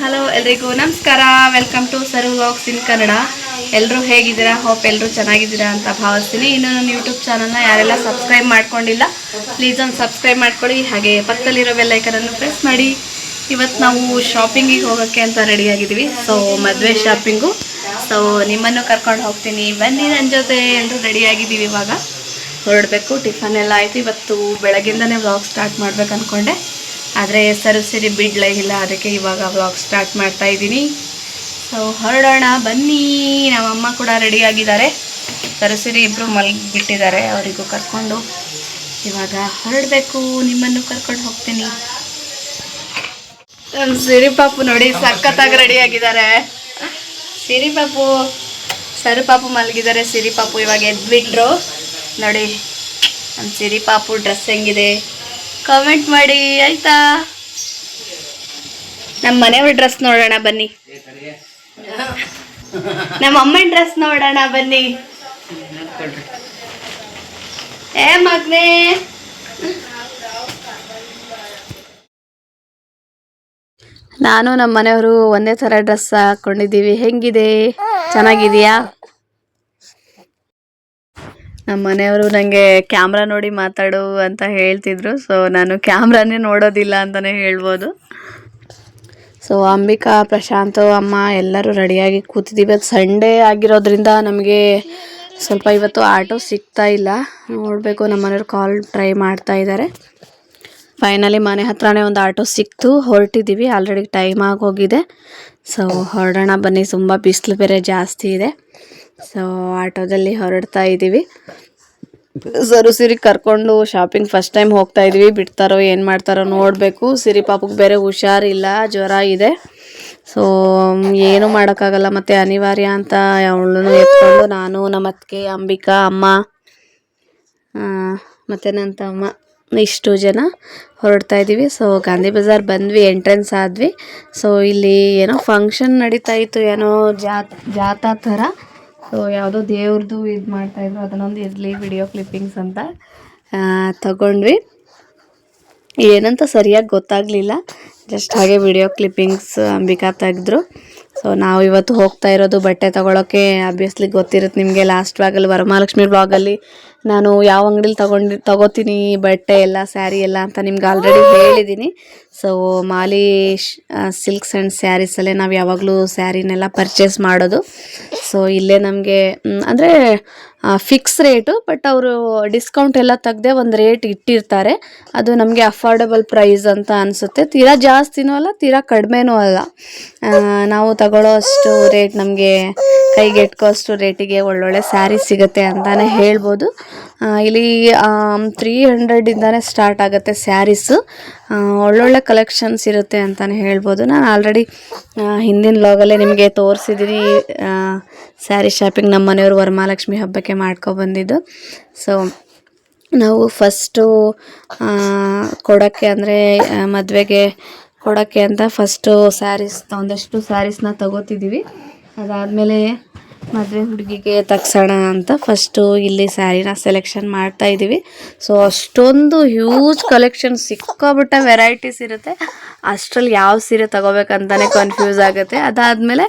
Hello, ಎಲ್ರಿಗೂ ನಮಸ್ಕಾರ. Welcome to serve walks in Kannada ಎಲ್ಲರೂ ಹೇಗಿದ್ದೀರಾ? ಹೋಪ್ ಎಲ್ಲರೂ ಚೆನ್ನಾಗಿದ್ದೀರಾ ಅಂತ ಭಾವಿಸ್ತೀನಿ. ಇನ್ನು ನನ್ನ ಯೂಟ್ಯೂಬ್ ಚಾನಲ್ನ ಯಾರೆಲ್ಲ ಸಬ್ಸ್ಕ್ರೈಬ್ ಮಾಡ್ಕೊಂಡಿಲ್ಲ ಪ್ಲೀಸ್ ಒಂದು ಸಬ್ಸ್ಕ್ರೈಬ್ ಮಾಡ್ಕೊಳ್ಳಿ. ಹಾಗೆ ಪಕ್ಕದಲ್ಲಿರೋ ಬೆಲ್ಲೈಕನನ್ನು ಪ್ರೆಸ್ ಮಾಡಿ. ಇವತ್ತು ನಾವು ಶಾಪಿಂಗಿಗೆ ಹೋಗೋಕ್ಕೆ ಅಂತ ರೆಡಿಯಾಗಿದ್ದೀವಿ ಸೊ ಮದುವೆ ಶಾಪಿಂಗು ಸೊ ನಿಮ್ಮನ್ನು ಕರ್ಕೊಂಡು ಹೋಗ್ತೀನಿ. ಬನ್ನಿ ನನ್ನ ಜೊತೆ. ಎಲ್ಲರೂ ರೆಡಿಯಾಗಿದ್ದೀವಿ ಇವಾಗ. ಹೊರಡಬೇಕು ಟಿಫನ್ ಎಲ್ಲ ಆಯಿತು. ಇವತ್ತು ಬೆಳಗ್ಗಿಂದನೇ ವ್ಲಾಗ್ ಸ್ಟಾರ್ಟ್ ಮಾಡ್ಬೇಕು ಅಂದ್ಕೊಂಡೆ ಆದರೆ ಹೆಸರು ಸಿರಿ ಬಿಡ್ಲೇ ಇಲ್ಲ, ಅದಕ್ಕೆ ಇವಾಗ ವ್ಲಾಗ್ ಸ್ಟಾರ್ಟ್ ಮಾಡ್ತಾ ಇದ್ದೀನಿ. ಸೊ ಹೊರಡೋಣ, ಬನ್ನಿ. ನಮ್ಮಮ್ಮ ಕೂಡ ರೆಡಿಯಾಗಿದ್ದಾರೆ ಸರಸಿರಿ ಇಬ್ಬರು ಮಲಗಿಬಿಟ್ಟಿದ್ದಾರೆ, ಅವರಿಗೂ ಕರ್ಕೊಂಡು. ಇವಾಗ ಹೊರಡಬೇಕು, ನಿಮ್ಮನ್ನು ಕರ್ಕೊಂಡು ಹೋಗ್ತೀನಿ. ನಮ್ಮ ಸಿರಿ ಪಾಪು ನೋಡಿ ಸಖತ್ತಾಗಿ ರೆಡಿಯಾಗಿದ್ದಾರೆ ಸಿರಿ ಪಾಪು, ಸರು ಪಾಪು ಮಲಗಿದ್ದಾರೆ. ಸಿರಿ ಪಾಪು ಇವಾಗ ಎದ್ಬಿಟ್ರು. ನೋಡಿ ನಮ್ಮ ಸಿರಿ ಪಾಪು ಡ್ರೆಸ್ ಹೆಂಗಿದೆ. ಕಾಮೆಂಟ್ ಮಾಡಿ, ಆಯ್ತಾ? ನಮ್ಮ ಮನೆಯವ್ರ ಡ್ರೆಸ್ ನೋಡೋಣ, ಬನ್ನಿ. ನಮ್ಮ ಅಮ್ಮನ ಡ್ರೆಸ್ ನೋಡೋಣ, ಬನ್ನಿ. ಏ, ಮಗ್ನೆ. ನಾನು ನಮ್ಮ ಮನೆಯವರು ಒಂದೇ ಥರ ಡ್ರೆಸ್ ಹಾಕೊಂಡಿದ್ದೀವಿ. ಹೆಂಗಿದೆ? ಚೆನ್ನಾಗಿದೆಯಾ? ನಮ್ಮ ಮನೆಯವರು ನನಗೆ ಕ್ಯಾಮ್ರಾ ನೋಡಿ ಮಾತಾಡು ಅಂತ ಹೇಳ್ತಿದ್ರು. ಸೊ ನಾನು ಕ್ಯಾಮ್ರಾನೇ ನೋಡೋದಿಲ್ಲ ಅಂತಲೇ ಹೇಳ್ಬೋದು. ಸೊ ಅಂಬಿಕಾ, ಪ್ರಶಾಂತ್, ಅಮ್ಮ ಎಲ್ಲರೂ ರೆಡಿಯಾಗಿ ಕೂತಿದ್ದೀವಿ. ಅದು ಸಂಡೇ ಆಗಿರೋದ್ರಿಂದ ನಮಗೆ ಸ್ವಲ್ಪ ಇವತ್ತು ಆಟೋ ಸಿಗ್ತಾ ಇಲ್ಲ. ನೋಡಬೇಕು, ನಮ್ಮ ಮನೆಯವ್ರು ಕಾಲ್ ಟ್ರೈ ಮಾಡ್ತಾ ಇದ್ದಾರೆ. ಫೈನಲಿ ಮನೆ ಹತ್ರನೇ ಒಂದು ಆಟೋ ಸಿಕ್ತು. ಹೊರಟಿದ್ದೀವಿ. ಆಲ್ರೆಡಿ ಟೈಮ್ ಆಗೋಗಿದೆ. ಸೊ ಹೊರಡೋಣ ಬನ್ನಿ. ತುಂಬ ಬಿಸಿಲು ಬೇರೆ ಜಾಸ್ತಿ ಇದೆ. ಸೊ ಆಟೋದಲ್ಲಿ ಹೊರಡ್ತಾ ಇದ್ದೀವಿ. ಸರು ಸಿರಿ ಕರ್ಕೊಂಡು ಶಾಪಿಂಗ್ ಫಸ್ಟ್ ಟೈಮ್ ಹೋಗ್ತಾ ಇದೀವಿ ಬಿಡ್ತಾರೋ, ಏನು ಮಾಡ್ತಾರೋ ನೋಡಬೇಕು. ಸಿರಿ ಪಾಪಕ್ಕೆ ಬೇರೆ ಹುಷಾರಿಲ್ಲ, ಜ್ವರ ಇದೆ. ಸೊ ಏನು ಮಾಡೋಕ್ಕಾಗಲ್ಲ. ಮತ್ತು ಅನಿವಾರ್ಯ ಅಂತ ಅವಳನ್ನು ಎತ್ಕೊಂಡು ನಾನು, ನಮ್ಮ ಅತ್ತಿಗೆ, ಅಂಬಿಕಾ, ಅಮ್ಮ ಮತ್ತು ನನ್ನ ತಮ್ಮ, ಇಷ್ಟು ಜನ ಹೊರಡ್ತಾ ಇದ್ದೀವಿ. ಸೊ ಗಾಂಧಿ ಬಜಾರ್ ಬಂದ್ವಿ ಎಂಟ್ರೆನ್ಸ್ ಆದ್ವಿ. ಸೊ ಇಲ್ಲಿ ಏನೋ ಫಂಕ್ಷನ್ ನಡೀತಾ ಇತ್ತು, ಏನೋ ಜಾತ್ ಜಾತಾ ಥರ ಸೊ ಯಾವುದೋ ದೇವ್ರದ್ದು ಇದು ಮಾಡ್ತಾಯಿದ್ರು ಅದನ್ನೊಂದು ಇರಲಿ ವಿಡಿಯೋ ಕ್ಲಿಪ್ಪಿಂಗ್ಸ್ ಅಂತ ತಗೊಂಡ್ವಿ. ಏನಂತ ಸರಿಯಾಗಿ ಗೊತ್ತಾಗಲಿಲ್ಲ. ಜಸ್ಟ್ ಹಾಗೆ ವಿಡಿಯೋ ಕ್ಲಿಪ್ಪಿಂಗ್ಸ್ ಅಂಬಿಕಾ ತೆಗೆದ್ರು. ಸೊ ನಾವು ಇವತ್ತು ಹೋಗ್ತಾ ಇರೋದು ಬಟ್ಟೆ ತಗೊಳ್ಳೋಕ್ಕೆ ಆಬ್ವಿಯಸ್ಲಿ ಗೊತ್ತಿರುತ್ತೆ ನಿಮಗೆ ಲಾಸ್ಟ್ ಬ್ಲಾಗಲ್ಲಿ ವರಮಹಾಲಕ್ಷ್ಮಿ ಬ್ಲಾಗಲ್ಲಿ ನಾನು ಯಾವ ಅಂಗಡಿಲಿ ತಗೊಂಡು, ತಗೋತೀನಿ ಬಟ್ಟೆ ಎಲ್ಲ ಸ್ಯಾರಿ ಎಲ್ಲ ಅಂತ ನಿಮ್ಗೆ ಆಲ್ರೆಡಿ ಹೇಳಿದ್ದೀನಿ ಸೊ ಮಾಲಿ ಸಿಲ್ಕ್ಸ್ ಆ್ಯಂಡ್ ಸ್ಯಾರೀಸಲ್ಲೇ ನಾವು ಯಾವಾಗಲೂ ಸ್ಯಾರಿನೆಲ್ಲ ಪರ್ಚೇಸ್ ಮಾಡೋದು. ಸೊ ಇಲ್ಲೇ ನಮಗೆ ಅಂದರೆ ಫಿಕ್ಸ್ ರೇಟು ಬಟ್ ಅವರು ಡಿಸ್ಕೌಂಟ್ ಎಲ್ಲ ತೆಗ್ದೆ ಒಂದು ರೇಟ್ ಇಟ್ಟಿರ್ತಾರೆ. ಅದು ನಮಗೆ ಅಫೋರ್ಡಬಲ್ ಪ್ರೈಸ್ ಅಂತ ಅನಿಸುತ್ತೆ. ತೀರಾ ಜಾಸ್ತಿನೂ ಅಲ್ಲ, ತೀರಾ ಕಡಿಮೆನೂ ಅಲ್ಲ. ನಾವು ತಗೊಳ್ಳೋ ಅಷ್ಟು ರೇಟ್ ನಮಗೆ ಕೈಗೆ ಎಟ್ಕೋಷ್ಟು ರೇಟಿಗೆ ಒಳ್ಳೊಳ್ಳೆ ಸ್ಯಾರಿ ಸಿಗುತ್ತೆ ಅಂತಲೇ ಹೇಳ್ಬೋದು. ಇಲ್ಲಿ ತ್ರೀ ಹಂಡ್ರೆಡಿಂದನೇ ಸ್ಟಾರ್ಟ್ ಆಗುತ್ತೆ ಸ್ಯಾರೀಸು ಒಳ್ಳೊಳ್ಳೆ ಕಲೆಕ್ಷನ್ಸ್ ಇರುತ್ತೆ ಅಂತಲೇ ಹೇಳ್ಬೋದು. ನಾನು ಆಲ್ರೆಡಿ ಹಿಂದಿನ ಲಾಗಲ್ಲೇ ನಿಮಗೆ ತೋರಿಸಿದ್ದೀನಿ ಸ್ಯಾರಿ ಶಾಪಿಂಗ್ ನಮ್ಮ ಮನೆಯವರು ವರಮಹಾಲಕ್ಷ್ಮಿ ಹಬ್ಬಕ್ಕೆ ಮಾಡ್ಕೊಬಂದಿದ್ದು ಸೊ ನಾವು ಫಸ್ಟು ಕೊಡೋಕ್ಕೆ ಅಂದರೆ ಮದುವೆಗೆ ಕೊಡೋಕ್ಕೆ ಅಂತ ಫಸ್ಟು ಸ್ಯಾರೀಸ್ ಒಂದಷ್ಟು ಸ್ಯಾರೀಸ್ನ ತಗೋತಿದ್ದೀವಿ ಅದಾದಮೇಲೆ ಮದುವೆ ಹುಡುಗಿಗೆ ತಗ್ಸೋಣ ಅಂತ ಫಸ್ಟು ಇಲ್ಲಿ ಸ್ಯಾರಿನ ಸೆಲೆಕ್ಷನ್ ಮಾಡ್ತಾ ಇದ್ದೀವಿ ಸೊ ಅಷ್ಟೊಂದು ಹ್ಯೂಜ್ ಕಲೆಕ್ಷನ್ ಸಿಕ್ಕಾಬಿಟ್ಟ ವೆರೈಟೀಸ್ ಇರುತ್ತೆ. ಅಷ್ಟರಲ್ಲಿ ಯಾವ ಸೀರೆ ತಗೋಬೇಕಂತಲೇ ಕನ್ಫ್ಯೂಸ್ ಆಗುತ್ತೆ. ಅದಾದಮೇಲೆ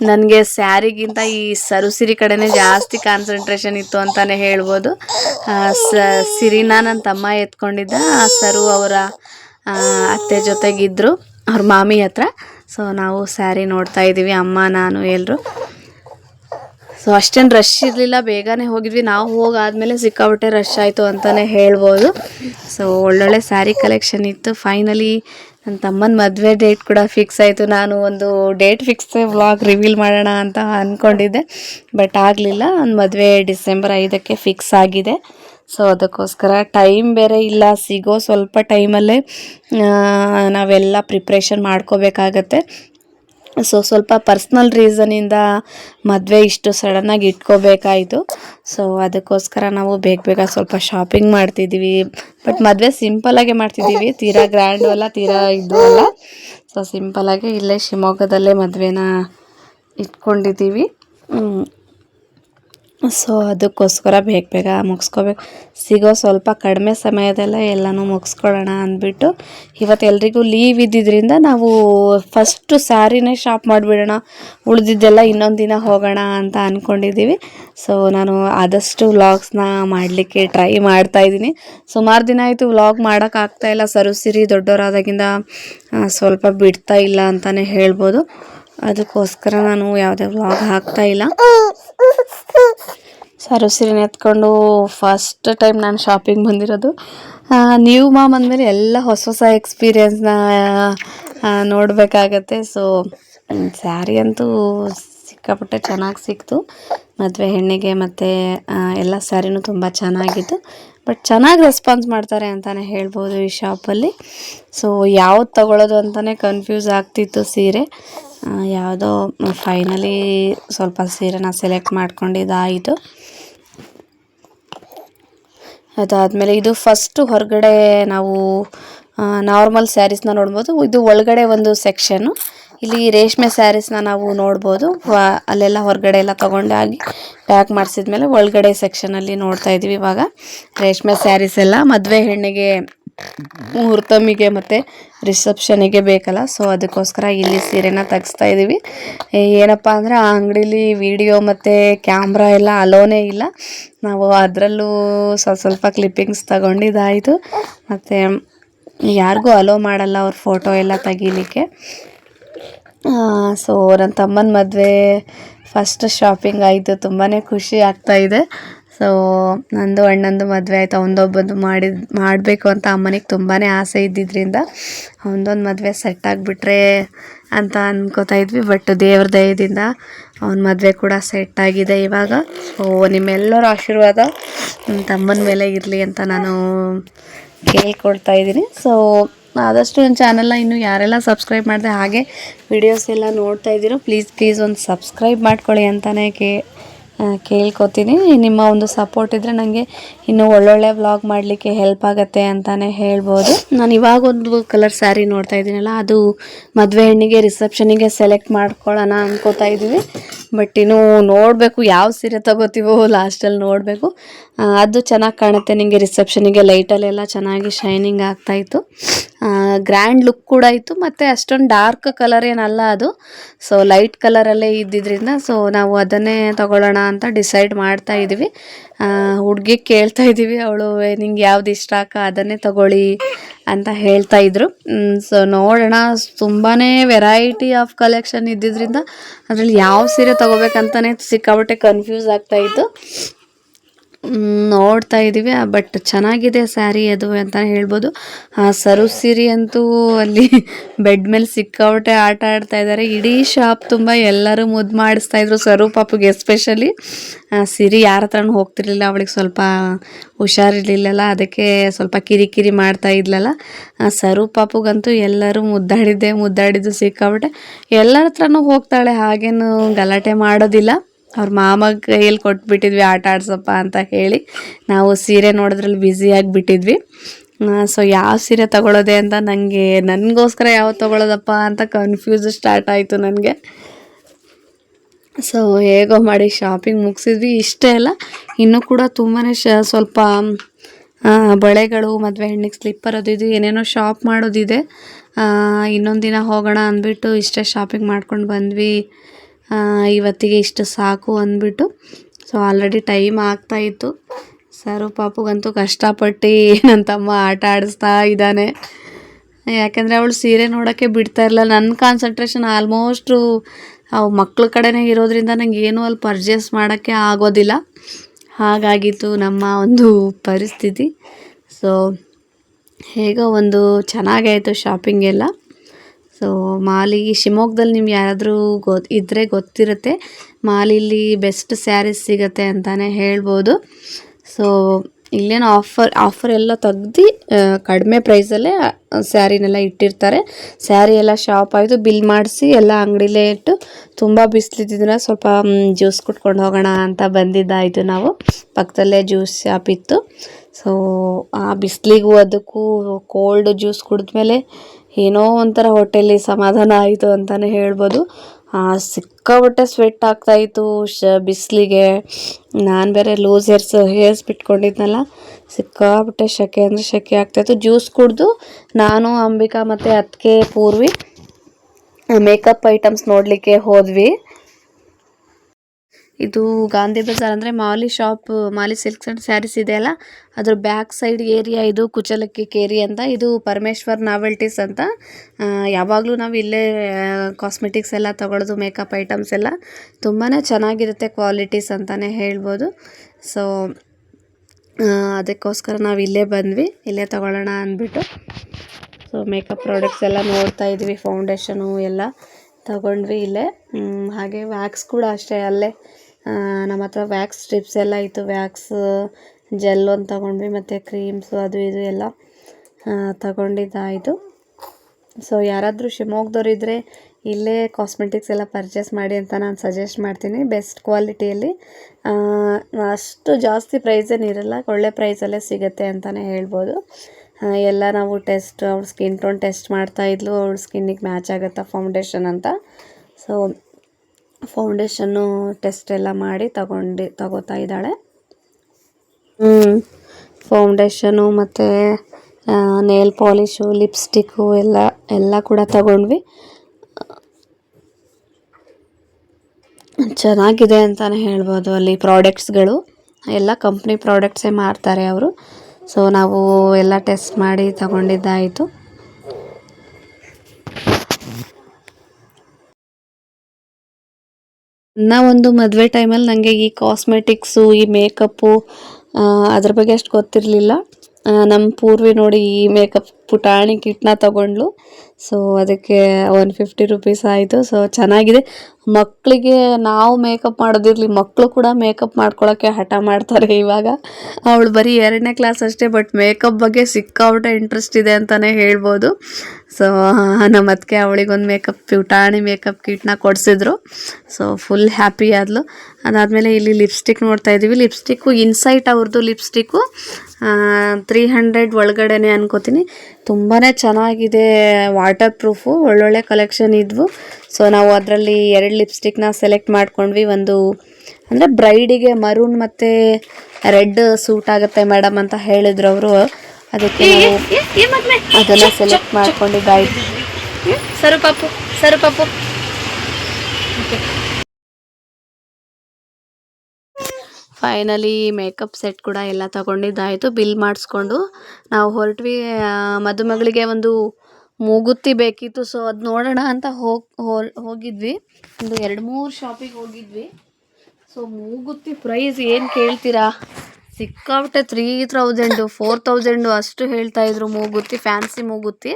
ನನಗೆ ಸ್ಯಾರಿಗಿಂತ ಈ ಸರು ಸಿರಿ ಕಡೆನೇ ಜಾಸ್ತಿ ಕಾನ್ಸಂಟ್ರೇಷನ್ ಇತ್ತು ಅಂತಲೇ ಹೇಳ್ಬೋದು. ಸಿರಿನ ನನ್ನ ತಮ್ಮ ಎತ್ಕೊಂಡಿದ್ದ. ಸರು ಅವರ ಅತ್ತೆ ಜೊತೆಗಿದ್ದರು ಅವ್ರ ಮಾಮಿ ಹತ್ರ. ಸೊ ನಾವು ಸ್ಯಾರಿ ನೋಡ್ತಾ ಇದ್ದೀವಿ, ಅಮ್ಮ, ನಾನು ಎಲ್ಲರೂ ಸೊ ಅಷ್ಟೇನು ರಶ್ ಇರಲಿಲ್ಲ, ಬೇಗನೆ ಹೋಗಿದ್ವಿ. ನಾವು ಹೋಗಾದಮೇಲೆ ಸಿಕ್ಕಾಪಟ್ಟೆ ರಶ್ ಆಯಿತು ಅಂತಲೇ ಹೇಳ್ಬೋದು. ಸೊ ಒಳ್ಳೊಳ್ಳೆ ಸ್ಯಾರಿ ಕಲೆಕ್ಷನ್ ಇತ್ತು. ಫೈನಲಿ ನನ್ನ ತಮ್ಮನ ಮದುವೆ ಡೇಟ್ ಕೂಡ ಫಿಕ್ಸ್ ಆಯಿತು. ನಾನು ಒಂದು ಡೇಟ್ ಫಿಕ್ಸ್ ವ್ಲಾಗ್ ರಿವೀಲ್ ಮಾಡೋಣ ಅಂತ ಅಂದ್ಕೊಂಡಿದ್ದೆ ಬಟ್ ಆಗಲಿಲ್ಲ. ನನ್ನ ಮದುವೆ ಡಿಸೆಂಬರ್ ಐದಕ್ಕೆ ಫಿಕ್ಸ್ ಆಗಿದೆ. ಸೊ ಅದಕ್ಕೋಸ್ಕರ ಟೈಮ್ ಬೇರೆ ಇಲ್ಲ. ಸಿಗೋ ಸ್ವಲ್ಪ ಟೈಮಲ್ಲೇ ನಾವೆಲ್ಲ ಪ್ರಿಪ್ರೇಷನ್ ಮಾಡ್ಕೋಬೇಕಾಗತ್ತೆ. ಸೊ ಸ್ವಲ್ಪ ಪರ್ಸ್ನಲ್ ರೀಸನಿಂದ ಮದುವೆ ಇಷ್ಟು ಸಡನ್ನಾಗಿ ಇಟ್ಕೋಬೇಕಾಯಿತು. ಸೊ ಅದಕ್ಕೋಸ್ಕರ ನಾವು ಬೇಗ ಬೇಗ ಸ್ವಲ್ಪ ಶಾಪಿಂಗ್ ಮಾಡ್ತಿದ್ದೀವಿ ಬಟ್ ಮದುವೆ ಸಿಂಪಲಾಗೆ ಮಾಡ್ತಿದ್ದೀವಿ ತೀರಾ ಗ್ರ್ಯಾಂಡು ಅಲ್ಲ, ತೀರಾ ಇದು ಅಲ್ಲ. ಸೊ ಸಿಂಪಲಾಗಿ ಇಲ್ಲೇ ಶಿವಮೊಗ್ಗದಲ್ಲೇ ಮದುವೆನ ಇಟ್ಕೊಂಡಿದ್ದೀವಿ. ಸೊ ಅದಕ್ಕೋಸ್ಕರ ಬೇಗ ಬೇಗ ಮುಗಿಸ್ಕೋಬೇಕು. ಸಿಗೋ ಸ್ವಲ್ಪ ಕಡಿಮೆ ಸಮಯದಲ್ಲೇ ಎಲ್ಲನೂ ಮುಗಿಸ್ಕೊಳ್ಳೋಣ ಅಂದ್ಬಿಟ್ಟು ಇವತ್ತು ಎಲ್ರಿಗೂ ಲೀವ್ ಇದ್ದಿದ್ದರಿಂದ ನಾವು ಫಸ್ಟು ಸ್ಯಾರಿನೇ ಶಾಪ್ ಮಾಡಿಬಿಡೋಣ. ಉಳಿದಿದ್ದೆಲ್ಲ ಇನ್ನೊಂದು ದಿನ ಹೋಗೋಣ ಅಂತ ಅಂದ್ಕೊಂಡಿದ್ದೀವಿ ಸೊ ನಾನು ಆದಷ್ಟು ವ್ಲಾಗ್ಸ್ನ ಮಾಡಲಿಕ್ಕೆ ಟ್ರೈ ಮಾಡ್ತಾ ಇದ್ದೀನಿ. ಸುಮಾರು ದಿನ ಆಯಿತು ವ್ಲಾಗ್ ಮಾಡೋಕ್ಕಾಗ್ತಾಯಿಲ್ಲ ಸರು ಸಿರಿ ದೊಡ್ಡವರಾದಾಗಿಂದ ಸ್ವಲ್ಪ ಬಿಡ್ತಾ ಇಲ್ಲ ಅಂತಲೇ ಹೇಳ್ಬೋದು. ಅದಕ್ಕೋಸ್ಕರ ನಾನು ಯಾವುದೇ ವ್ಲಾಗ್ ಹಾಕ್ತಾ ಇಲ್ಲ. ಸರಸ್ವರಿನ ಎತ್ಕೊಂಡು ಫಸ್ಟ್ ಟೈಮ್ ನಾನು ಶಾಪಿಂಗ್ ಬಂದಿರೋದು. ನೀವು ಮಾ ಬಂದಮೇಲೆ ಎಲ್ಲ ಹೊಸ ಹೊಸ ಎಕ್ಸ್ಪೀರಿಯೆನ್ಸ್ನ ನೋಡಬೇಕಾಗತ್ತೆ. ಸೊ ಸ್ಯಾರಿ ಅಂತೂ ಸಿಕ್ಕಾಪಟ್ಟೆ ಚೆನ್ನಾಗಿ ಸಿಕ್ತು. ಮದುವೆ ಹೆಣ್ಣಿಗೆ ಮತ್ತು ಎಲ್ಲ ಸ್ಯಾರಿನೂ ತುಂಬ ಚೆನ್ನಾಗಿತ್ತು. ಬಟ್ ಚೆನ್ನಾಗಿ ರೆಸ್ಪಾನ್ಸ್ ಮಾಡ್ತಾರೆ ಅಂತಲೇ ಹೇಳ್ಬೋದು ಈ ಶಾಪಲ್ಲಿ ಸೊ ಯಾವ್ದು ತಗೊಳ್ಳೋದು ಅಂತಲೇ ಕನ್ಫ್ಯೂಸ್ ಆಗ್ತಿತ್ತು ಸೀರೆ. ಯಾವುದೋ ಫೈನಲಿ ಸ್ವಲ್ಪ ಸೀರೆನ ಸೆಲೆಕ್ಟ್ ಮಾಡ್ಕೊಂಡಿದ್ದಾಯಿತು. ಅದಾದಮೇಲೆ ಇದು ಫಸ್ಟು ಹೊರಗಡೆ ನಾವು ನಾರ್ಮಲ್ ಸ್ಯಾರೀಸ್ನ ನೋಡ್ಬೋದು. ಇದು ಒಳಗಡೆ ಒಂದು ಸೆಕ್ಷನ್ನು ಇಲ್ಲಿ ರೇಷ್ಮೆ ಸ್ಯಾರೀಸ್ನ ನಾವು ನೋಡ್ಬೋದು. ಅಲ್ಲೆಲ್ಲ ಹೊರಗಡೆ ಎಲ್ಲ ತೊಗೊಂಡಾಗಿ ಪ್ಯಾಕ್ ಮಾಡಿಸಿದ್ಮೇಲೆ ಒಳಗಡೆ ಸೆಕ್ಷನಲ್ಲಿ ನೋಡ್ತಾ ಇದ್ದೀವಿ ಇವಾಗ. ರೇಷ್ಮೆ ಸ್ಯಾರೀಸ್ ಎಲ್ಲ ಮದುವೆ ಹೆಣ್ಣಿಗೆ ಮುಹೂರ್ತಮಿಗೆ ಮತ್ತು ರಿಸೆಪ್ಷನಿಗೆ ಬೇಕಲ್ಲ. ಸೊ ಅದಕ್ಕೋಸ್ಕರ ಇಲ್ಲಿ ಸೀರೆನ ತೆಗಿಸ್ತಾ ಇದ್ದೀವಿ ಏನಪ್ಪ ಅಂದರೆ ಆ ಅಂಗಡೀಲಿ ವಿಡಿಯೋ ಮತ್ತು ಕ್ಯಾಮ್ರಾ ಎಲ್ಲ ಅಲೋನೇ ಇಲ್ಲ. ನಾವು ಅದರಲ್ಲೂ ಸ್ವಲ್ಪ ಸ್ವಲ್ಪ ಕ್ಲಿಪ್ಪಿಂಗ್ಸ್ ತಗೊಂಡಿದ್ದಾಯಿತು. ಮತ್ತು ಯಾರಿಗೂ ಅಲೋ ಮಾಡಲ್ಲ ಅವ್ರ ಫೋಟೋ ಎಲ್ಲ ತೆಗೀಲಿಕ್ಕೆ. ಸೊ ನನ್ನ ತಮ್ಮನ ಮದುವೆ ಫಸ್ಟ್ ಶಾಪಿಂಗ್ ಆಯಿತು. ತುಂಬಾ ಖುಷಿ ಆಗ್ತಾಯಿದೆ ಸೊ ನಂದು ಅಣ್ಣಂದು ಮದುವೆ ಆಯಿತು. ಅವನದೊಬ್ಬಂದು ಮಾಡಿದ, ಮಾಡಬೇಕು ಅಂತ ಅಮ್ಮನಿಗೆ ತುಂಬಾ ಆಸೆ ಇದ್ದಿದ್ದರಿಂದ ಅವನದೊಂದು ಮದುವೆ ಸೆಟ್ ಆಗಿಬಿಟ್ರೆ ಅಂತ ಅನ್ಕೋತಾ ಇದ್ವಿ. ಬಟ್ ದೇವ್ರ ದಯದಿಂದ ಅವನ ಮದುವೆ ಕೂಡ ಸೆಟ್ ಆಗಿದೆ ಇವಾಗ. ಸೊ ನಿಮ್ಮೆಲ್ಲರ ಆಶೀರ್ವಾದ ನನ್ನ ತಮ್ಮನ ಮೇಲೆ ಇರಲಿ ಅಂತ ನಾನು ಕೇಳ್ಕೊಳ್ತಾ ಇದ್ದೀನಿ. ಸೊ ಆದಷ್ಟು ನನ್ನ ಚಾನಲ್ನ ಇನ್ನೂ ಯಾರೆಲ್ಲ ಸಬ್ಸ್ಕ್ರೈಬ್ ಮಾಡಿದೆ ಹಾಗೆ ವಿಡಿಯೋಸ್ ಎಲ್ಲ ನೋಡ್ತಾ ಇದ್ದೀರೋ ಪ್ಲೀಸ್ ಪ್ಲೀಸ್ ಒಂದು ಸಬ್ಸ್ಕ್ರೈಬ್ ಮಾಡ್ಕೊಳ್ಳಿ ಅಂತಲೇ ಕೇ ಕೇಳ್ಕೊತೀನಿ. ನಿಮ್ಮ ಒಂದು ಸಪೋರ್ಟ್ ಇದ್ದರೆ ನನಗೆ ಇನ್ನೂ ಒಳ್ಳೊಳ್ಳೆ ವ್ಲಾಗ್ ಮಾಡಲಿಕ್ಕೆ ಹೆಲ್ಪ್ ಆಗುತ್ತೆ ಅಂತಲೇ ಹೇಳ್ಬೋದು. ನಾನು ಇವಾಗ ಒಂದು ಕಲರ್ ಸ್ಯಾರಿ ನೋಡ್ತಾ ಇದ್ದೀನಲ್ಲ, ಅದು ಮದುವೆ ಹೆಣ್ಣಿಗೆ ರಿಸೆಪ್ಷನಿಗೆ ಸೆಲೆಕ್ಟ್ ಮಾಡ್ಕೊಳ್ಳೋಣ ಅಂದ್ಕೋತಾ ಇದ್ದೀವಿ. ಬಟ್ ಇನ್ನು ನೋಡಬೇಕು, ಯಾವ ಸೀರೆ ತಗೋತೀವೋ ಲಾಸ್ಟಲ್ಲಿ ನೋಡಬೇಕು. ಅದು ಚೆನ್ನಾಗಿ ಕಾಣುತ್ತೆ ನಿಮಗೆ ರಿಸೆಪ್ಷನಿಗೆ ಲೈಟಲ್ಲೆಲ್ಲ ಚೆನ್ನಾಗಿ ಶೈನಿಂಗ್ ಆಗ್ತಾಯಿತ್ತು ಗ್ರ್ಯಾಂಡ್ ಲುಕ್ ಕೂಡ ಇತ್ತು ಮತ್ತು ಅಷ್ಟೊಂದು ಡಾರ್ಕ್ ಕಲರ್ ಏನಲ್ಲ ಅದು. ಸೊ ಲೈಟ್ ಕಲರಲ್ಲೇ ಇದ್ದಿದ್ದರಿಂದ ಸೊ ನಾವು ಅದನ್ನೇ ತಗೊಳ್ಳೋಣ ಅಂತ ಡಿಸೈಡ್ ಮಾಡ್ತಾ ಇದ್ದೀವಿ. ಹುಡುಗಿ ಕೇಳ್ತಾ ಇದ್ದೀವಿ ಅವಳು ನಿಂಗೆ ಯಾವ್ದು ಇಷ್ಟ ಅಕ್ಕ ಅದನ್ನೇ ತಗೊಳ್ಳಿ ಅಂತ ಹೇಳ್ತಾ ಇದ್ರು. ಸೊ ನೋಡೋಣ ತುಂಬಾ ವೆರೈಟಿ ಆಫ್ ಕಲೆಕ್ಷನ್ ಇದ್ದಿದ್ದರಿಂದ ಅದರಲ್ಲಿ ಯಾವ ಸೀರೆ ತೊಗೋಬೇಕಂತಲೇ ಸಿಕ್ಕಾಪಟ್ಟೆ ಕನ್ಫ್ಯೂಸ್ ಆಗ್ತಾ ಇತ್ತು. ಮ್, ನೋಡ್ತಾ ಇದ್ದೀವಿ. ಬಟ್ ಚೆನ್ನಾಗಿದೆ ಸ್ಯಾರಿ ಅದು ಅಂತ ಹೇಳ್ಬೋದು. ಆ ಸರು ಸೀರೆ ಅಂತೂ ಅಲ್ಲಿ ಬೆಡ್ ಮೇಲೆ ಸಿಕ್ಕಾಪಟ್ಟೆ ಆಟ ಆಡ್ತಾ ಇದ್ದಾರೆ. ಇಡೀ ಶಾಪ್ ತುಂಬ ಎಲ್ಲರೂ ಮುದ್ದು ಮಾಡಿಸ್ತಾ ಇದ್ರು ಸರು ಪಾಪುಗೆ ಎಸ್ಪೆಷಲಿ ಸಿರಿ ಯಾರ ಹತ್ರನೂ ಹೋಗ್ತಿರ್ಲಿಲ್ಲ. ಅವಳಿಗೆ ಸ್ವಲ್ಪ ಹುಷಾರಿರ್ಲಿಲ್ಲಲ್ಲ. ಅದಕ್ಕೆ ಸ್ವಲ್ಪ ಕಿರಿಕಿರಿ ಮಾಡ್ತಾ ಇದ್ಲಲ್ಲ. ಸರು ಪಾಪುಗಂತೂ ಎಲ್ಲರೂ ಮುದ್ದಾಡಿದ್ದೆ ಮುದ್ದಾಡಿದ್ದು ಸಿಕ್ಕಾಬಿಟ್ಟೆ ಎಲ್ಲರ ಹತ್ರನೂ ಹೋಗ್ತಾಳೆ. ಹಾಗೇನು ಗಲಾಟೆ ಮಾಡೋದಿಲ್ಲ. ಅವ್ರ ಮಾಮ ಕೈಯಲ್ಲಿ ಕೊಟ್ಬಿಟ್ಟಿದ್ವಿ, ಆಟ ಆಡ್ಸಪ್ಪ ಅಂತ ಹೇಳಿ ನಾವು ಸೀರೆ ನೋಡೋದ್ರಲ್ಲಿ ಬ್ಯುಸಿ ಆಗಿಬಿಟ್ಟಿದ್ವಿ. ಸೊ ಯಾವ ಸೀರೆ ತಗೊಳ್ಳೋದೆ ಅಂತ ನನಗೆ ನನಗೋಸ್ಕರ ಯಾವ ತಗೊಳ್ಳೋದಪ್ಪ ಅಂತ ಕನ್ಫ್ಯೂಸ್ ಸ್ಟಾರ್ಟ್ ಆಯಿತು ನನಗೆ. ಸೊ ಹೇಗೋ ಮಾಡಿ ಶಾಪಿಂಗ್ ಮುಗಿಸಿದ್ವಿ. ಇಷ್ಟೇ ಅಲ್ಲ, ಇನ್ನೂ ಕೂಡ ತುಂಬಾ ಶ, ಸ್ವಲ್ಪ ಬಳೆಗಳು, ಮದುವೆ ಹೆಣ್ಣಿಗೆ ಸ್ಲಿಪ್ಪರ್ ಅದು ಇದು ಏನೇನೋ ಶಾಪ್ ಮಾಡೋದಿದೆ. ಇನ್ನೊಂದು ದಿನ ಹೋಗೋಣ ಅಂದ್ಬಿಟ್ಟು ಇಷ್ಟೇ ಶಾಪಿಂಗ್ ಮಾಡ್ಕೊಂಡು ಬಂದ್ವಿ. ಇವತ್ತಿಗೆ ಇಷ್ಟು ಸಾಕು ಅಂದ್ಬಿಟ್ಟು. ಸೊ ಆಲ್ರೆಡಿ ಟೈಮ್ ಆಗ್ತಾ ಇತ್ತು. ಸರು ಪಾಪುಗಂತೂ ಕಷ್ಟಪಟ್ಟು ನನ್ನ ತಮ್ಮ ಆಟ ಆಡಿಸ್ತಾ ಇದ್ದಾನೆ. ಯಾಕೆಂದರೆ ಅವಳು ಸೀರೆ ನೋಡೋಕ್ಕೆ ಬಿಡ್ತಾ ಇರಲಿಲ್ಲ. ನನ್ನ ಕಾನ್ಸಂಟ್ರೇಷನ್ ಆಲ್ಮೋಸ್ಟು ಅವು ಮಕ್ಳ ಕಡೆನೇ ಇರೋದ್ರಿಂದ ನನಗೆ ಏನೂ ಅಲ್ಲಿ ಪರ್ಚೇಸ್ ಮಾಡೋಕ್ಕೆ ಆಗೋದಿಲ್ಲ. ಹಾಗಾಗಿತ್ತು ನಮ್ಮ ಒಂದು ಪರಿಸ್ಥಿತಿ. ಸೊ ಹೇಗೋ ಒಂದು ಚೆನ್ನಾಗಾಯಿತು ಶಾಪಿಂಗ್ ಎಲ್ಲ. ಸೊ ಮಾಲಿ ಶಿವಮೊಗ್ಗದಲ್ಲಿ ನಿಮ್ಗೆ ಯಾರಾದರೂ ಗೊ ಇದ್ದರೆ ಗೊತ್ತಿರುತ್ತೆ. ಮಾಲಿಲಿ ಬೆಸ್ಟ್ ಸ್ಯಾರೀಸ್ ಸಿಗುತ್ತೆ ಅಂತಲೇ ಹೇಳ್ಬೋದು. ಸೊ ಇಲ್ಲೇನು ಆಫರ್ ಆಫರ್ ಎಲ್ಲ ತೆಗ್ದು ಕಡಿಮೆ ಪ್ರೈಸಲ್ಲೇ ಸ್ಯಾರಿನೆಲ್ಲ ಇಟ್ಟಿರ್ತಾರೆ. ಸ್ಯಾರಿ ಎಲ್ಲ ಶಾಪ್ ಆಯಿತು ಬಿಲ್ ಮಾಡಿಸಿ ಎಲ್ಲ ಅಂಗಡಿಲೇ ಇಟ್ಟು ತುಂಬ ಬಿಸಿಲಿದ್ದಿದ್ರೆ ಸ್ವಲ್ಪ ಜ್ಯೂಸ್ ಕುಟ್ಕೊಂಡು ಹೋಗೋಣ ಅಂತ ಬಂದಿದ್ದಾಯಿತು ನಾವು. ಪಕ್ಕದಲ್ಲೇ ಜ್ಯೂಸ್ ಶಾಪ್ ಇತ್ತು. ಸೊ ಆ ಬಿಸಿಲಿಗೂ ಅದಕ್ಕೂ ಕೋಲ್ಡ್ ಜ್ಯೂಸ್ ಕುಡಿದ್ಮೇಲೆ ಏನೋ ಒಂಥರ ಹೊಟ್ಟೆಲಿ ಸಮಾಧಾನ ಆಯಿತು ಅಂತಲೇ ಹೇಳ್ಬೋದು. ಸಿಕ್ಕಾಪಟ್ಟೆ ಸ್ವೆಟ್ ಆಗ್ತಾಯಿತ್ತು ಶ, ಬಿಸಿಲಿಗೆ. ನಾನು ಬೇರೆ ಲೂಸ್ ಹೇರ್ಸ್ ಹೇರ್ಸ್ ಬಿಟ್ಕೊಂಡಿದ್ನಲ್ಲ, ಸಿಕ್ಕಾಪಟ್ಟೆ ಸೆಕೆ ಅಂದರೆ ಸೆಕೆ ಆಗ್ತಾಯಿತ್ತು ಜ್ಯೂಸ್ ಕುಡಿದು ನಾನು, ಅಂಬಿಕಾ ಮತ್ತು ಅತ್ತಿಗೆ ಪೂರ್ವಿ ಮೇಕಪ್ ಐಟಮ್ಸ್ ನೋಡಲಿಕ್ಕೆ ಹೋದ್ವಿ. ಇದು ಗಾಂಧಿ ಬಜಾರ್ ಅಂದರೆ Mali shop, Mali silks and saris ಇದೆಯಲ್ಲ ಅದ್ರ ಬ್ಯಾಕ್ ಸೈಡ್ ಏರಿಯಾ ಇದು ಕುಚಲಕ್ಕಿ ಕೇರಿ ಅಂತ. ಇದು ಪರಮೇಶ್ವರ್ ನಾವೆಲ್ಟೀಸ್ ಅಂತ. ಯಾವಾಗಲೂ ನಾವು ಇಲ್ಲೇ ಕಾಸ್ಮೆಟಿಕ್ಸ್ ಎಲ್ಲ ತಗೊಳ್ಳೋದು ಮೇಕಪ್ ಐಟಮ್ಸ್ ಎಲ್ಲ ತುಂಬಾ ಚೆನ್ನಾಗಿರುತ್ತೆ ಕ್ವಾಲಿಟೀಸ್ ಅಂತಲೇ ಹೇಳ್ಬೋದು. ಸೊ ಅದಕ್ಕೋಸ್ಕರ ನಾವು ಇಲ್ಲೇ ಬಂದ್ವಿ. ಇಲ್ಲೇ ತಗೊಳ್ಳೋಣ ಅಂದ್ಬಿಟ್ಟು. ಸೊ ಮೇಕಪ್ ಪ್ರಾಡಕ್ಟ್ಸ್ ಎಲ್ಲ ನೋಡ್ತಾ ಇದ್ವಿ ಫೌಂಡೇಶನು ಎಲ್ಲ ತಗೊಂಡ್ವಿ ಇಲ್ಲೇ. ಹಾಗೆ ವ್ಯಾಕ್ಸ್ ಕೂಡ ಅಷ್ಟೇ ಅಲ್ಲೇ. ನಮ್ಮ ಹತ್ರ ವ್ಯಾಕ್ಸ್ ಸ್ಟ್ರಿಪ್ಸ್ ಎಲ್ಲ ಇತ್ತು ವ್ಯಾಕ್ಸ್ ಜೆಲ್ ಒಂದು ತಗೊಂಡ್ವಿ, ಮತ್ತು ಕ್ರೀಮ್ಸು ಅದು ಇದು ಎಲ್ಲ ತಗೊಂಡಿದ್ದಾಯಿತು. ಸೊ ಯಾರಾದರೂ ಶಿವಮೊಗ್ಗದವ್ರು ಇದ್ದರೆ ಇಲ್ಲೇ ಕಾಸ್ಮೆಟಿಕ್ಸ್ ಎಲ್ಲ ಪರ್ಚೇಸ್ ಮಾಡಿ ಅಂತ ನಾನು ಸಜೆಸ್ಟ್ ಮಾಡ್ತೀನಿ ಬೆಸ್ಟ್ ಕ್ವಾಲಿಟಿಯಲ್ಲಿ ಅಷ್ಟು ಜಾಸ್ತಿ ಪ್ರೈಸ್ ಏನಿರಲ್ಲ ಒಳ್ಳೆ ಪ್ರೈಸಲ್ಲೇ ಸಿಗುತ್ತೆ ಅಂತಲೇ ಹೇಳ್ಬೋದು. ಎಲ್ಲ ನಾವು ಟೆಸ್ಟ್ ಅವ್ಳ ಸ್ಕಿನ್ ಟೋನ್ ಟೆಸ್ಟ್ ಮಾಡ್ತಾಯಿದ್ಲು ಅವ್ಳ ಸ್ಕಿನ್ನಿಗೆ ಮ್ಯಾಚ್ ಆಗುತ್ತಾ ಫೌಂಡೇಶನ್ ಅಂತ. ಸೊ ಫೌಂಡೇಶನ್ನು ಟೆಸ್ಟ್ ಎಲ್ಲ ಮಾಡಿ ತಗೊಂಡು ತಗೋತಾ ಇದ್ದಾಳೆ. ಹ್ಞೂ ಫೌಂಡೇಶನು ಮತ್ತು ನೇಲ್ ಪಾಲಿಶು ಲಿಪ್ಸ್ಟಿಕ್ಕು ಎಲ್ಲ ಎಲ್ಲ ಕೂಡ ತಗೊಂಡ್ವಿ. ಚೆನ್ನಾಗಿದೆ ಅಂತಲೇ ಹೇಳ್ಬೋದು ಅಲ್ಲಿ ಪ್ರಾಡಕ್ಟ್ಸ್ಗಳು ಎಲ್ಲ ಕಂಪ್ನಿ ಪ್ರಾಡಕ್ಟ್ಸೇ ಮಾರ್ತಾರೆ ಅವರು. ಸೊ ನಾವು ಎಲ್ಲ ಟೆಸ್ಟ್ ಮಾಡಿ ತಗೊಂಡಿದ್ದಾಯಿತು. ನನ್ನ ಒಂದು ಮದುವೆ ಟೈಮಲ್ಲಿ ನನಗೆ ಈ ಕಾಸ್ಮೆಟಿಕ್ಸು ಈ ಮೇಕಪ್ಪು ಅದ್ರ ಬಗ್ಗೆ ಅಷ್ಟು ಗೊತ್ತಿರಲಿಲ್ಲ. ನಮ್ಮ ಪೂರ್ವಿ ನೋಡಿ ಈ ಮೇಕಪ್ ಪುಟಾಣಿ ಕಿಟ್ನ ತಗೊಂಡ್ಲು. ಸೊ ಅದಕ್ಕೆ ಒನ್ ಫಿಫ್ಟಿ ರುಪೀಸ್ ಆಯಿತು. ಸೊ ಚೆನ್ನಾಗಿದೆ. ಮಕ್ಕಳಿಗೆ ನಾವು ಮೇಕಪ್ ಮಾಡೋದಿರಲಿ ಮಕ್ಕಳು ಕೂಡ ಮೇಕಪ್ ಮಾಡ್ಕೊಳ್ಳೋಕ್ಕೆ ಹಠ ಮಾಡ್ತಾರೆ ಇವಾಗ. ಅವಳು ಬರೀ ಎರಡನೇ ಕ್ಲಾಸ್ ಅಷ್ಟೇ ಬಟ್ ಮೇಕಪ್ ಬಗ್ಗೆ ಸಿಕ್ಕಾಬಿಟ್ಟೆ ಇಂಟ್ರೆಸ್ಟ್ ಇದೆ ಅಂತಲೇ ಹೇಳ್ಬೋದು. ಸೊ ನಮ್ಮ ಅದಕ್ಕೆ ಅವಳಿಗೊಂದು ಮೇಕಪ್ ಪುಟಾಣಿ ಮೇಕಪ್ ಕಿಟ್ನ ಕೊಡಿಸಿದ್ರು. ಸೊ ಫುಲ್ ಹ್ಯಾಪಿ ಆದ್ಲು. ಅದಾದಮೇಲೆ ಇಲ್ಲಿ ಲಿಪ್ಸ್ಟಿಕ್ ನೋಡ್ತಾ ಇದ್ದೀವಿ ಲಿಪ್ಸ್ಟಿಕ್ಕು ಇನ್ಸೈಟ್ ಅವ್ರದ್ದು ಲಿಪ್ಸ್ಟಿಕ್ಕು ತ್ರೀ ಹಂಡ್ರೆಡ್ ಒಳಗಡೆ ಅನ್ಕೋತೀನಿ. ತುಂಬಾ ಚೆನ್ನಾಗಿದೆ ವಾಟರ್ ಪ್ರೂಫು ಒಳ್ಳೊಳ್ಳೆ ಕಲೆಕ್ಷನ್ ಇದ್ವು. ಸೊ ನಾವು ಅದರಲ್ಲಿ ಎರಡು ಲಿಪ್ಸ್ಟಿಕ್ನ ಸೆಲೆಕ್ಟ್ ಮಾಡ್ಕೊಂಡ್ವಿ. ಒಂದು ಅಂದರೆ ಬ್ರೈಡಿಗೆ ಮರೂನ್ ಮತ್ತು ರೆಡ್ ಸೂಟ್ ಆಗುತ್ತೆ ಮೇಡಮ್ ಅಂತ ಹೇಳಿದ್ರು ಅವರು. ಅದಕ್ಕೆ ನಾವು ಅದನ್ನು ಸೆಲೆಕ್ಟ್ ಮಾಡ್ಕೊಂಡಿದ್ದಾಯ್ತು ಸರು ಪಾಪು ಸರು ಪಾಪು ಫೈನಲಿ ಮೇಕಪ್ ಸೆಟ್ ಕೂಡ ಎಲ್ಲ ತಗೊಂಡಿದ್ದಾಯಿತು. ಬಿಲ್ ಮಾಡಿಸ್ಕೊಂಡು ನಾವು ಹೊರಟ್ವಿ. ಮದುಮಗಳಿಗೆ ಒಂದು ಮೂಗುತ್ತಿ ಬೇಕಿತ್ತು, ಸೊ ಅದು ನೋಡೋಣ ಅಂತ ಹೋಗಿ ಹೋಗಿದ್ವಿ. ಒಂದು ಎರಡು ಮೂರು ಶಾಪಿಗೆ ಹೋಗಿದ್ವಿ. ಸೊ ಮೂಗುತ್ತಿ ಪ್ರೈಸ್ ಏನು ಕೇಳ್ತೀರಾ? ಸಿಕ್ಕಾಪಟ್ಟೆ ತ್ರೀ ತೌಸಂಡು ಫೋರ್ ತೌಸಂಡು ಅಷ್ಟು ಹೇಳ್ತಾ ಇದ್ರು ಮೂಗುತ್ತಿ, ಫ್ಯಾನ್ಸಿ ಮೂಗುತ್ತಿ.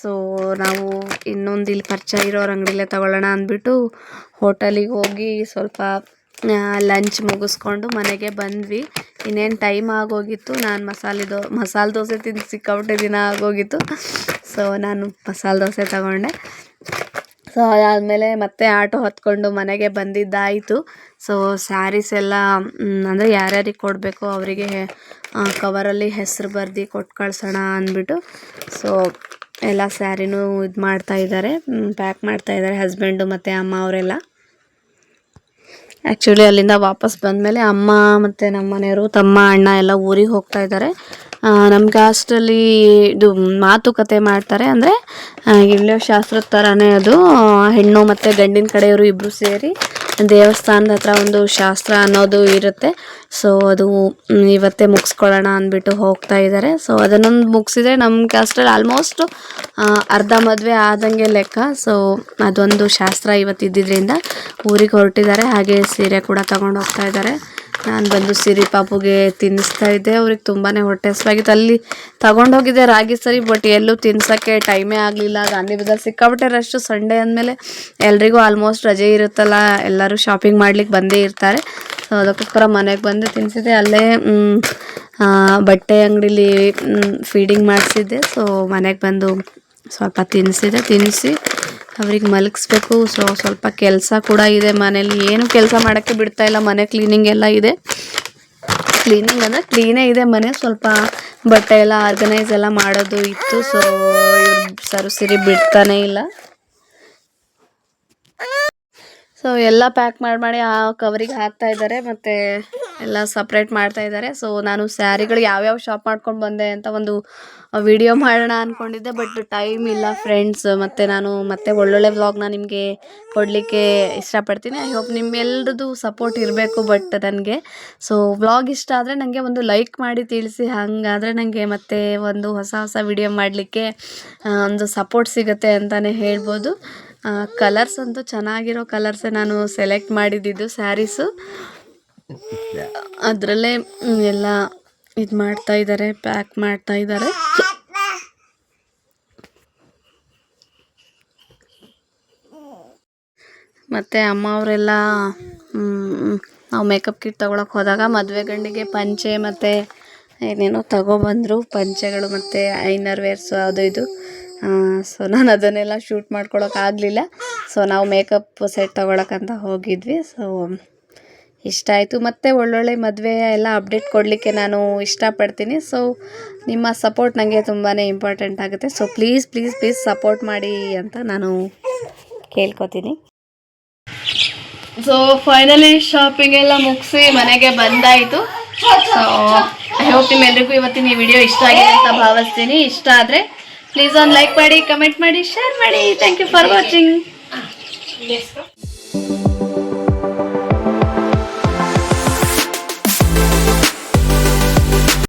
ಸೊ ನಾವು ಇನ್ನೊಂದು ಇಲ್ಲಿ ಪರಿಚಯ ಇರೋರ ಅಂಗಡಿಲೇ ತಗೊಳ್ಳೋಣ ಅಂದ್ಬಿಟ್ಟು ಹೋಟೆಲಿಗೆ ಹೋಗಿ ಸ್ವಲ್ಪ ಲಂಚ್ ಮುಗಿಸ್ಕೊಂಡು ಮನೆಗೆ ಬಂದ್ವಿ. ಇನ್ನೇನು ಟೈಮ್ ಆಗೋಗಿತ್ತು, ನಾನು ಮಸಾಲೆ ದೋ, ಮಸಾಲೆ ದೋಸೆ ತಿಂದು ಸಿಕ್ಕಾಪಟ್ಟೆ ದಿನ ಆಗೋಗಿತ್ತು. ಸೊ ನಾನು ಮಸಾಲೆ ದೋಸೆ ತಗೊಂಡೆ. ಸೊ ಅದಾದಮೇಲೆ ಮತ್ತೆ ಆಟೋ ಹತ್ಕೊಂಡು ಮನೆಗೆ ಬಂದಿದ್ದಾಯಿತು. ಸೊ ಸ್ಯಾರೀಸ್ ಎಲ್ಲ ಅಂದರೆ ಯಾರ್ಯಾರಿಗೆ ಕೊಡಬೇಕು ಅವರಿಗೆ ಕವರಲ್ಲಿ ಹೆಸರು ಬರ್ದು ಕೊಟ್ಟು ಕಳ್ಸೋಣ ಅಂದ್ಬಿಟ್ಟು. ಸೊ ಎಲ್ಲ ಸ್ಯಾರಿನೂ ಇದು ಮಾಡ್ತಾಯಿದ್ದಾರೆ ಪ್ಯಾಕ್ ಮಾಡ್ತಾ ಇದ್ದಾರೆ ಹಸ್ಬೆಂಡು ಮತ್ತು ಅಮ್ಮ ಅವರೆಲ್ಲ. ಆ್ಯಕ್ಚುಲಿ ಅಲ್ಲಿಂದ ವಾಪಸ್ ಬಂದಮೇಲೆ ಅಮ್ಮ ಮತ್ತು ನಮ್ಮ ಮನೆಯವರು, ತಮ್ಮ ಅಣ್ಣ ಎಲ್ಲ ಊರಿಗೆ ಹೋಗ್ತಾ ಇದ್ದಾರೆ. ನಮ್ಮ ಕಾಸ್ಟಲ್ಲಿ ಇದು ಮಾತುಕತೆ ಮಾಡ್ತಾರೆ ಅಂದರೆ ಶಾಸ್ತ್ರದ ಥರನೇ ಅದು ಹೆಣ್ಣು ಮತ್ತು ಗಂಡಿನ ಕಡೆಯವರು ಇಬ್ಬರು ಸೇರಿ ದೇವಸ್ಥಾನದ ಹತ್ರ ಒಂದು ಶಾಸ್ತ್ರ ಅನ್ನೋದು ಇರುತ್ತೆ. ಸೊ ಅದು ಇವತ್ತೇ ಮುಗಿಸ್ಕೊಳ್ಳೋಣ ಅಂದ್ಬಿಟ್ಟು ಹೋಗ್ತಾ ಇದ್ದಾರೆ. ಸೊ ಅದನ್ನೊಂದು ಮುಗಿಸಿದ್ರೆ ನಮ್ಮ ಕ್ಯಾಸ್ಟ್ರಲ್ಲಿ ಆಲ್ಮೋಸ್ಟ್ ಅರ್ಧ ಮದುವೆ ಆದಂಗೆ ಲೆಕ್ಕ. ಸೊ ಅದೊಂದು ಶಾಸ್ತ್ರ ಇವತ್ತು ಊರಿಗೆ ಹೊರಟಿದ್ದಾರೆ. ಹಾಗೆ ಸೀರೆ ಕೂಡ ತಗೊಂಡು ಹೋಗ್ತಾ ಇದ್ದಾರೆ. ನಾನು ಬಂದು ಸಿರಿ ಪಾಪುಗೆ ತಿನ್ನಿಸ್ತಾ ಇದ್ದೆ. ಅವ್ರಿಗೆ ತುಂಬಾ ಹೊಟ್ಟೆ ಹಸಿವಾಗಿತ್ತು. ಅಲ್ಲಿ ತಗೊಂಡೋಗಿದ್ದೆ ರಾಗಿ ಸರಿ ಬಟ್ ಎಲ್ಲೂ ತಿನ್ಸೋಕ್ಕೆ ಟೈಮೇ ಆಗಲಿಲ್ಲ. ಗಾಂಧಿ ಬಜಾರ್ ಸಿಕ್ಕಾಬಿಟ್ಟೆ ರಶ್ ಸಂಡೇ ಅಂದಮೇಲೆ ಎಲ್ರಿಗೂ ಆಲ್ಮೋಸ್ಟ್ ರಜೆ ಇರುತ್ತಲ್ಲ. ಎಲ್ಲರೂ ಶಾಪಿಂಗ್ ಮಾಡ್ಲಿಕ್ಕೆ ಬಂದೇ ಇರ್ತಾರೆ. ಸೊ ಅದಕ್ಕೋಸ್ಕರ ಮನೆಗೆ ಬಂದು ತಿನ್ನಿಸಿದೆ ಅಲ್ಲೇ ಬಟ್ಟೆ ಅಂಗಡೀಲಿ ಫೀಡಿಂಗ್ ಮಾಡಿಸಿದ್ದೆ. ಸೊ ಮನೆಗೆ ಬಂದು ಸ್ವಲ್ಪ ತಿನ್ನಿಸಿದೆ ತಿನ್ನಿಸಿ ಅವ್ರಿಗೆ ಮಲಗಿಸ್ಬೇಕು. ಸೊ ಸ್ವಲ್ಪ ಕೆಲಸ ಕೂಡ ಇದೆ ಮನೇಲಿ. ಏನು ಕೆಲಸ ಮಾಡೋಕ್ಕೆ ಬಿಡ್ತಾ ಇಲ್ಲ. ಮನೆ ಕ್ಲೀನಿಂಗ್ ಎಲ್ಲ ಇದೆ. ಕ್ಲೀನಿಂಗ್ ಅಂದರೆ ಕ್ಲೀನೇ ಇದೆ ಮನೆ. ಸ್ವಲ್ಪ ಬಟ್ಟೆ ಎಲ್ಲ ಆರ್ಗನೈಸ್ ಎಲ್ಲ ಮಾಡೋದು ಇತ್ತು. ಸೊ ಸರು ಸಿರಿ ಬಿಡ್ತಾನೆ ಇಲ್ಲ. ಸೊ ಎಲ್ಲ ಪ್ಯಾಕ್ ಮಾಡಿ ಮಾಡಿ ಆ ಕವರಿಗೆ ಹಾಕ್ತಾ ಇದ್ದಾರೆ. ಮತ್ತು ಎಲ್ಲ ಸಪ್ರೇಟ್ ಮಾಡ್ತಾ ಇದ್ದಾರೆ ಸೊ ನಾನು ಸ್ಯಾರಿಗಳು ಯಾವ್ಯಾವ ಶಾಪ್ ಮಾಡ್ಕೊಂಡು ಬಂದೆ ಅಂತ ಒಂದು ವಿಡಿಯೋ ಮಾಡೋಣ ಅಂದ್ಕೊಂಡಿದ್ದೆ ಬಟ್ ಟೈಮ್ ಇಲ್ಲ ಫ್ರೆಂಡ್ಸ್ ಮತ್ತು ನಾನು ಮತ್ತೆ ಒಳ್ಳೊಳ್ಳೆ ವ್ಲಾಗ್ನ ನಿಮಗೆ ಕೊಡಲಿಕ್ಕೆ ಇಷ್ಟಪಡ್ತೀನಿ. ಐ ಹೋಪ್ ನಿಮ್ಮೆಲ್ಲರದು ಸಪೋರ್ಟ್ ಇರಬೇಕು ಬಟ್ ನನಗೆ. ಸೊ ವ್ಲಾಗ್ ಇಷ್ಟ ಆದರೆ ನನಗೆ ಒಂದು ಲೈಕ್ ಮಾಡಿ ತಿಳಿಸಿ. ಹಾಗಾದರೆ ನನಗೆ ಮತ್ತೆ ಒಂದು ಹೊಸ ಹೊಸ ವಿಡಿಯೋ ಮಾಡಲಿಕ್ಕೆ ಒಂದು ಸಪೋರ್ಟ್ ಸಿಗುತ್ತೆ ಅಂತಲೇ ಹೇಳ್ಬೋದು. ಕಲರ್ಸ್ ಅಂತೂ ಚೆನ್ನಾಗಿರೋ ಕಲರ್ಸೇ ನಾನು ಸೆಲೆಕ್ಟ್ ಮಾಡಿದ್ದಿದ್ದು ಸ್ಯಾರೀಸು ಅದರಲ್ಲೇ ಎಲ್ಲ ಇದು ಮಾಡ್ತಾ ಇದ್ದಾರೆ ಪ್ಯಾಕ್ ಮಾಡ್ತಾ ಇದ್ದಾರೆ ಮತ್ತು ಅಮ್ಮ ಅವರೆಲ್ಲ ನಾವು ಮೇಕಪ್ ಕಿಟ್ ತೊಗೊಳಕ್ಕೆ ಹೋದಾಗ ಮದುವೆ ಗಂಡಿಗೆ ಪಂಚೆ ಮತ್ತು ಏನೇನೋ ತಗೊಬಂದರು, ಪಂಚೆಗಳು ಮತ್ತು ಐನರ್ ವೇರ್ಸು ಅದು ಇದು. ಸೊ ನಾನು ಅದನ್ನೆಲ್ಲ ಶೂಟ್ ಮಾಡ್ಕೊಳಕ್ಕೆ ಆಗಲಿಲ್ಲ. ಸೊ ನಾವು ಮೇಕಪ್ ಸೆಟ್ ತೊಗೊಳಕ್ಕಂತ ಹೋಗಿದ್ವಿ. ಸೊ ಇಷ್ಟ ಆಯಿತು. ಮತ್ತು ಒಳ್ಳೊಳ್ಳೆ ಮದುವೆ ಎಲ್ಲ ಅಪ್ಡೇಟ್ ಕೊಡಲಿಕ್ಕೆ ನಾನು ಇಷ್ಟಪಡ್ತೀನಿ. ಸೊ ನಿಮ್ಮ ಸಪೋರ್ಟ್ ನನಗೆ ತುಂಬಾ ಇಂಪಾರ್ಟೆಂಟ್ ಆಗುತ್ತೆ. So please please please support ಮಾಡಿ ಅಂತ ನಾನು ಕೇಳ್ಕೊತೀನಿ. ಸೊ ಫೈನಲಿ ಶಾಪಿಂಗ್ ಎಲ್ಲ ಮುಗಿಸಿ ಮನೆಗೆ ಬಂದಾಯಿತು. ಸೊ ಐ ಹೋಪ್ ನಿಮ್ಮೆಲ್ರಿಗೂ ಇವತ್ತಿನ ಈ ವಿಡಿಯೋ ಇಷ್ಟ ಆಗಿದೆ ಅಂತ ಭಾವಿಸ್ತೀನಿ. ಇಷ್ಟ ಆದರೆ ಪ್ಲೀಸ್ ಒಂದು ಲೈಕ್ ಮಾಡಿ ಕಮೆಂಟ್ ಮಾಡಿ ಶೇರ್ ಮಾಡಿ. Thank you for watching